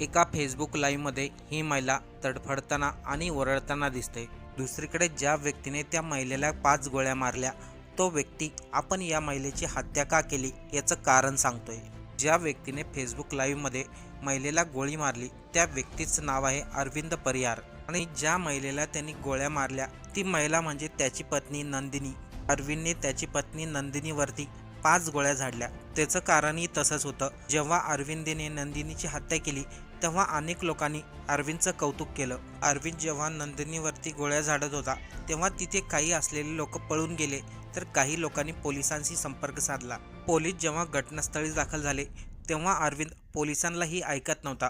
एका फेसबुक लाईव्हमध्ये ही महिला तडफडताना आणि ओरडताना दिसते. दुसरीकडे ज्या व्यक्तीने त्या महिलेला पाच गोळ्या मारल्या तो व्यक्ती आपण या महिलेची हत्या का केली? याचं कारण सांगतोय. ज्या व्यक्तीने फेसबुक लाईव्हमध्ये महिलेला गोळी मारली त्या व्यक्तीचं नाव आहे अरविंद परिहार आणि ज्या महिलेला त्यांनी गोळ्या मारल्या ती महिला म्हणजे त्याची पत्नी नंदिनी. अरविंदने त्याची पत्नी नंदिनीवरती पाच गोळ्या झाडल्या. त्याचं कारणही तसंच होतं. जेव्हा अरविंदने नंदिनीची हत्या केली तेव्हा अनेक लोकांनी अरविंदचं कौतुक केलं. अरविंद जेव्हा नंदिनीवरती गोळ्या झाडत होता तेव्हा तिथे काही असलेले लोक पळून गेले तर काही लोकांनी पोलिसांशी संपर्क साधला. पोलीस जेव्हा घटनास्थळी दाखल झाले तेव्हा अरविंद पोलिसांनाही ऐकत नव्हता.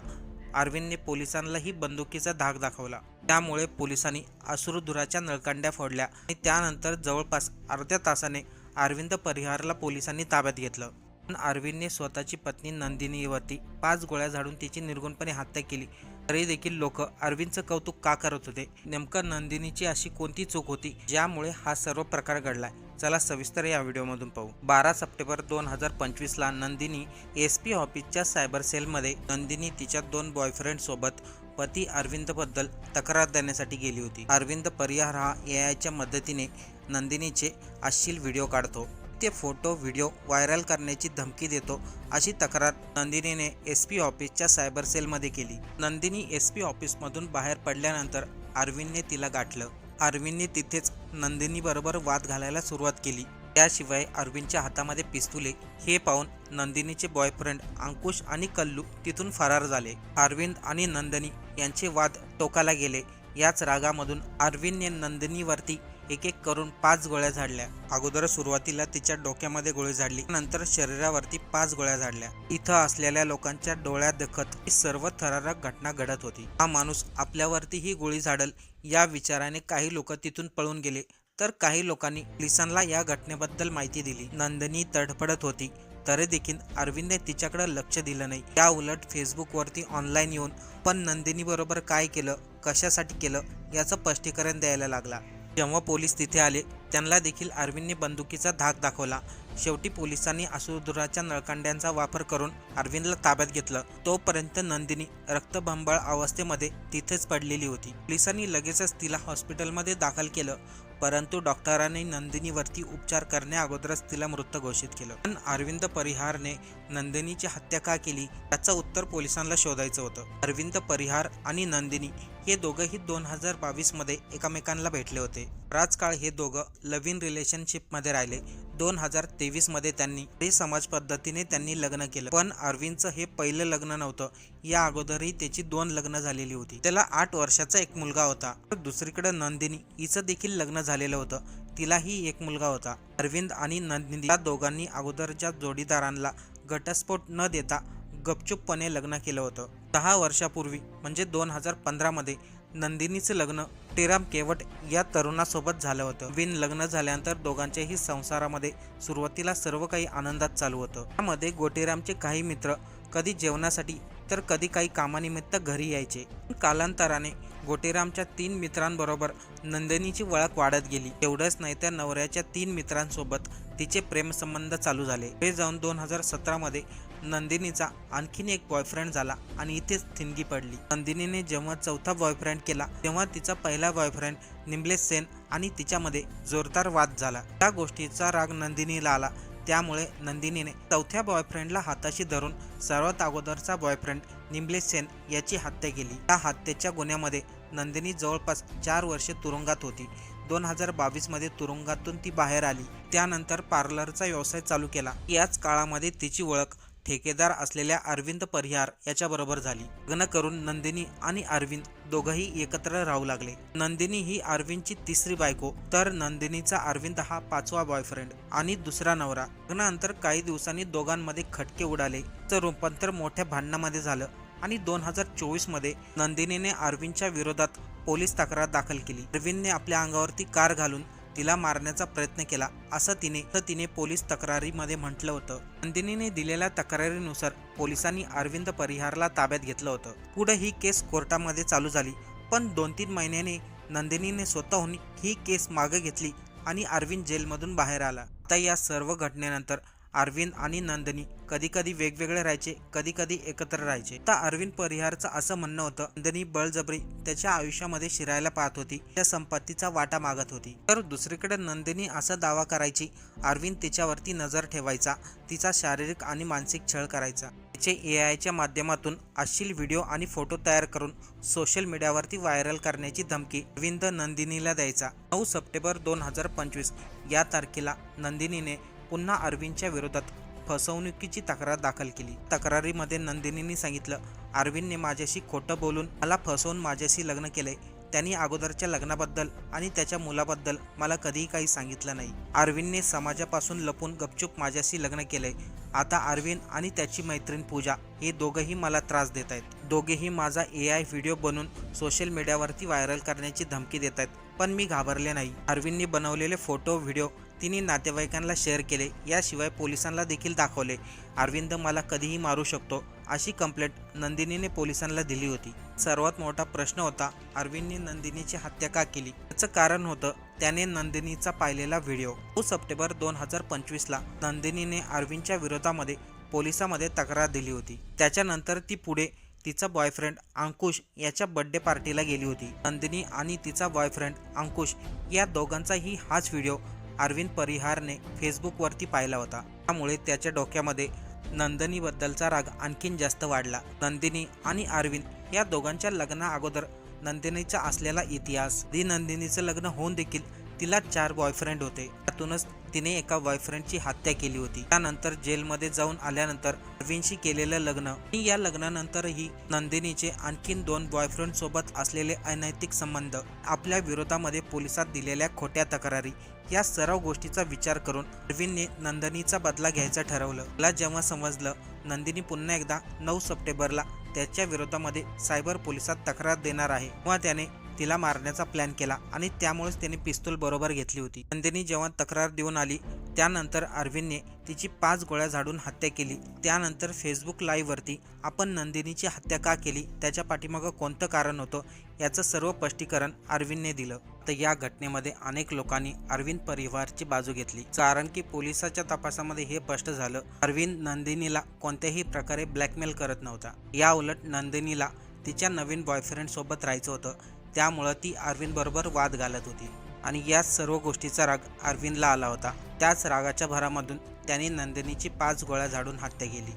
अरविंदने पोलिसांनाही बंदुकीचा धाक दाखवला. त्यामुळे पोलिसांनी अश्रुधुराच्या नळकांड्या फोडल्या आणि त्यानंतर जवळपास अर्ध्या तासाने अरविंद परिहारला पोलिसांनी ताब्यात घेतलं. अरविंदने स्वतःची पत्नी नंदिनीवरती पाच गोळ्या झाडून तिची निर्गुणपणे हत्या केली. तरी देखील लोक अरविंदचं कौतुक का करत होते? नेमकं नंदिनीची अशी कोणती चूक होती? ज्यामुळे हा सर्व प्रकार घडलाय? चला सविस्तर या व्हिडिओमधून पाहू. बारा सप्टेंबर दोन हजार पंचवीसला नंदिनी एस पी ऑफिसच्या सायबर सेलमध्ये नंदिनी तिच्या दोन बॉयफ्रेंड सोबत पती अरविंदबद्दल तक्रार देण्यासाठी गेली होती. अरविंद परिहार हा ए आयच्या मदतीने नंदिनीचे अश्लील व्हिडिओ काढतो. ते फोटो व्हिडिओ व्हायरल करण्याची धमकी देतो अशी तक्रार नंदिनीने एस पी ऑफिसच्या सायबर सेलमध्ये केली. नंदिनी एस पी ऑफिसमधून बाहेर पडल्यानंतर अरविंदने तिला गाठलं. अरविंदने तिथेच नंदिनीबरोबर वाद घालायला सुरुवात केली. त्याशिवाय अरविंदच्या हातामध्ये पिस्तुले हे पाहून नंदिनीचे बॉयफ्रेंड अंकुश आणि कल्लू तिथून फरार झाले. अरविंद आणि नंदिनी यांचे वाद टोकाला गेले. याच रागामधून अरविंदने नंदिनीवरती एक एक करून पाच गोळ्या झाडल्या. अगोदर सुरुवातीला तिच्या डोक्यामध्ये गोळी झाडली. नंतर शरीरावरती पाच गोळ्या झाडल्या. इथं असलेल्या लोकांच्या डोळ्यात दखत ही सर्व थरारक घटना घडत होती. हा माणूस आपल्यावरती ही गोळी झाडल या विचाराने काही लोक तिथून पळून गेले. तर काही लोकांनी पोलिसांना या घटनेबद्दल माहिती दिली. नंदिनी तडफडत होती. तरी देखील अरविंदने तिच्याकडे लक्ष दिलं नाही. या उलट फेसबुकवरती ऑनलाईन येऊन पण नंदिनी बरोबर काय केलं? कशासाठी केलं? याचं स्पष्टीकरण द्यायला लागला. जेव्हा पोलीस तिथे आले त्यांना देखील अरविंदने बंदुकीचा धाक दाखवला. शेवटी पोलिसांनी असुदुराच्या नळकांड्यांचा वापर करून अरविंदला ताब्यात घेतलं. तोपर्यंत नंदिनी रक्तभंबाळ अवस्थेमध्ये तिथेच पडलेली होती. पोलिसांनी लगेचच तिला हॉस्पिटलमध्ये दाखल केलं परंतु डॉक्टरांनी नंदिनीवरती उपचार करण्याअगोदरच तिला मृत घोषित केलं. पण अरविंद परिहारने नंदिनीची हत्या का केली याचं उत्तर पोलिसांना शोधायचं होतं. अरविंद परिहार आणि नंदिनी हे दोघंही दोन हजार बावीसमध्ये एकमेकांना भेटले होते. राजकाळ हे दोघं लव्ह इन रिलेशनशिपमध्ये राहिले. दोन हजार तेवीसमध्ये त्यांनी हे समाज पद्धतीने त्यांनी लग्न केलं. पण अरविंदचं हे पहिलं लग्न नव्हतं. या अगोदरही त्याची दोन लग्न झालेली होती. त्याला आठ वर्षाचा एक मुलगा होता. तर दुसरीकडे नंदिनी. हिचं देखील लग्न झालेलं होतं. तिलाही एक मुलगा होता. अरविंद आणि नंदिनी या दोघांनी अगोदरच्या जोडीदारांना घटस्फोट न देता गपचूपपणे लग्न केलं होतं. दहा वर्षापूर्वी म्हणजे दोन हजार पंधरामध्ये नंदिनीचं लग्न टेराम केवट या तरुणासोबत झालं होतं. विन लग्न झाल्यानंतर दोघांच्याही संसारामध्ये सुरुवातीला सर्व काही आनंदात चालू होतं. त्यामध्ये गोटेरामचे काही मित्र कधी जेवणासाठी तर कधी काही कामानिमित्त घरी यायचे. कालांतराने गोटेरामच्या तीन मित्रांबरोबर नंदिनीची वळख वाढत गेली. एवढंच नाही तर नवऱ्याच्या तीन मित्रांसोबत तिचे प्रेमसंबंध चालू झाले. हे जाऊन दोन हजार सतरामध्ये नंदिनीचा आणखीन एक बॉयफ्रेंड झाला आणि इथेच थिणगी पडली. नंदिनीने जेव्हा चौथा बॉयफ्रेंड केला तेव्हा तिचा पहिला बॉयफ्रेंड निमलेश सेन आणि तिच्यामध्ये जोरदार वाद झाला. त्या गोष्टीचा राग नंदिनीला आला. त्यामुळे नंदिनीने चौथ्या बॉयफ्रेंडला हाताशी धरून सर्वात अगोदरचा बॉयफ्रेंड निमलेश सेन याची हत्या केली. त्या हत्येच्या गुन्ह्यामध्ये नंदिनी जवळपास चार वर्षे तुरुंगात होती. दोन हजार बावीसमध्ये तुरुंगातून ती बाहेर आली. त्यानंतर पार्लरचा व्यवसाय चालू केला. याच काळामध्ये तिची ओळख ठेकेदार असलेल्या अरविंद परिहार याच्याबरोबर झाली. लग्न करून नंदिनी आणि अरविंद दोघंही एकत्र राहू लागले. नंदिनी ही अरविंदची तिसरी बायको तर नंदिनीचा अरविंद हा पाचवा बॉयफ्रेंड आणि दुसरा नवरा. लग्नानंतर काही दिवसांनी दोघांमध्ये खटके उडाले. तर रूपांतर मोठ्या भांडणामध्ये झालं आणि दोन हजार चोवीसमध्ये नंदिनीने अरविंदच्या विरोधात पोलीस तक्रार दाखल केली. अरविंदने आपल्या अंगावरती कार घालून तिला मारण्याचा प्रयत्न केला असं तिने तर तिने पोलीस तक्रारीमध्ये म्हटलं होतं. नंदिनीने दिलेल्या तक्रारीनुसार पोलिसांनी अरविंद परिहारला ताब्यात घेतलं होतं. पुढे ही केस कोर्टामध्ये चालू झाली पण दोन तीन महिन्याने नंदिनीने स्वतःहून ही केस मागे घेतली आणि अरविंद जेलमधून बाहेर आला. आता या सर्व घटनेनंतर अरविंद आणि नंदिनी कधी कधी वेगवेगळे राहायचे कधी कधी एकत्र राहायचे. तर अरविंद परिहारचं असं म्हणणं होतं नंदिनी बळजबरी त्याच्या आयुष्यामध्ये शिरायला पाहत होती त्या संपत्तीचा वाटा मागत होती. तर दुसरीकडे नंदिनी असा दावा करायची अरविंद तिच्यावरती नजर ठेवायचा तिचा शारीरिक आणि मानसिक छळ करायचा. तिचे ए आयच्या माध्यमातून अश्लील व्हिडिओ आणि फोटो तयार करून सोशल मीडियावरती व्हायरल करण्याची धमकी अरविंद नंदिनीला द्यायचा. नऊ सप्टेंबर दोन हजार पंचवीस या तारखेला नंदिनीने पुन्हा अरविंदच्या विरोधात फसवणुकीची तक्रार दाखल केली. तक्रारीमध्ये नंदिनीने सांगितलं अरविंदने माझ्याशी खोटं बोलून मला फसवून माझ्याशी लग्न केले त्यांनी अगोदरच्या लग्नाबद्दल आणि त्याच्या मुलाबद्दल मला कधीही काही सांगितलं नाही. अरविंदने समाजापासून लपून गपचूप माझ्याशी लग्न केलंय. आता अरविंद आणि त्याची मैत्रीण पूजा हे दोघंही मला त्रास देत आहेत. दोघेही माझा ए आय व्हिडिओ बनवून सोशल मीडियावरती व्हायरल करण्याची धमकी देत आहेत. पण मी घाबरले नाही. अरविंदने बनवलेले फोटो व्हिडिओ तिने नातेवाईकांना शेअर केले. याशिवाय पोलिसांना देखील दाखवले. अरविंद मला कधीही मारू शकतो अशी कंप्लेंट नंदिनीने पोलिसांना दिली होती. सर्वात मोठा प्रश्न होता अरविंदने नंदिनीची हत्या का केली? याचं कारण होतं त्याने नंदिनीचा पाहिलेला व्हिडिओ. नऊ सप्टेंबर दोन हजार पंचवीसला नंदिनीने अरविंदच्या विरोधामध्ये पोलिसामध्ये तक्रार दिली होती. त्याच्यानंतर ती पुढे तिचा बॉयफ्रेंड अंकुश याच्या बर्थडे पार्टीला गेली होती. नंदिनी आणि तिचा बॉयफ्रेंड अंकुश या दोघांचाही हाच व्हिडिओ अरविंद परिहारने फेसबुकवरती पाहिला होता. त्यामुळे त्याच्या डोक्यामध्ये नंदिनीबद्दलचा राग आणखीन जास्त वाढला. नंदिनी आणि अरविंद या दोघांच्या लग्ना अगोदर नंदिनीचा असलेला इतिहास. दी नंदिनीचं लग्न होऊन देखील तिला चार बॉयफ्रेंड होते. त्यातूनच तिने एका बॉयफ्रेंडची हत्या केली होती. त्यानंतर जेलमध्ये जाऊन आल्यानंतर अरविंदशी केलेलं लग्न. आणि या लग्नानंतरही नंदिनीचे आणखीन दोन बॉयफ्रेंड सोबत असलेले अनैतिक संबंध आपल्या विरोधामध्ये पोलिसात दिलेल्या खोट्या तक्रारी या सर्व गोष्टीचा विचार करून अरविंदने नंदिनीचा बदला घ्यायचं ठरवलं. मला जेव्हा समजलं नंदिनी पुन्हा एकदा नऊ सप्टेंबरला त्याच्या विरोधामध्ये सायबर पोलिसात तक्रार देणार आहे. तेव्हा त्याने तिला मारण्याचा प्लॅन केला आणि त्यामुळेच त्याने पिस्तूल बरोबर घेतली होती. नंदिनी जेव्हा तक्रार देऊन आली त्यानंतर अरविंदने तिची पाच गोळ्या झाडून हत्या केली. त्यानंतर फेसबुक लाईव्हवरती आपण नंदिनीची हत्या का केली? त्याच्या पाठीमागं कोणतं कारण होतं याचं सर्व स्पष्टीकरण अरविंदने दिलं. तर या घटनेमध्ये अनेक लोकांनी अरविंद परिवारची बाजू घेतली. कारण की पोलिसाच्या तपासामध्ये हे स्पष्ट झालं अरविंद नंदिनीला कोणत्याही प्रकारे ब्लॅकमेल करत नव्हता. या उलट नंदिनीला तिच्या नवीन बॉयफ्रेंड सोबत राहायचं होतं. त्यामुळं ती अरविंदबरोबर वाद घालत होती. आणि या सर्व गोष्टीचा राग अरविंदला आला होता. त्याच रागाच्या भरामधून त्याने नंदिनीची पाच गोळ्या झाडून हत्या केली.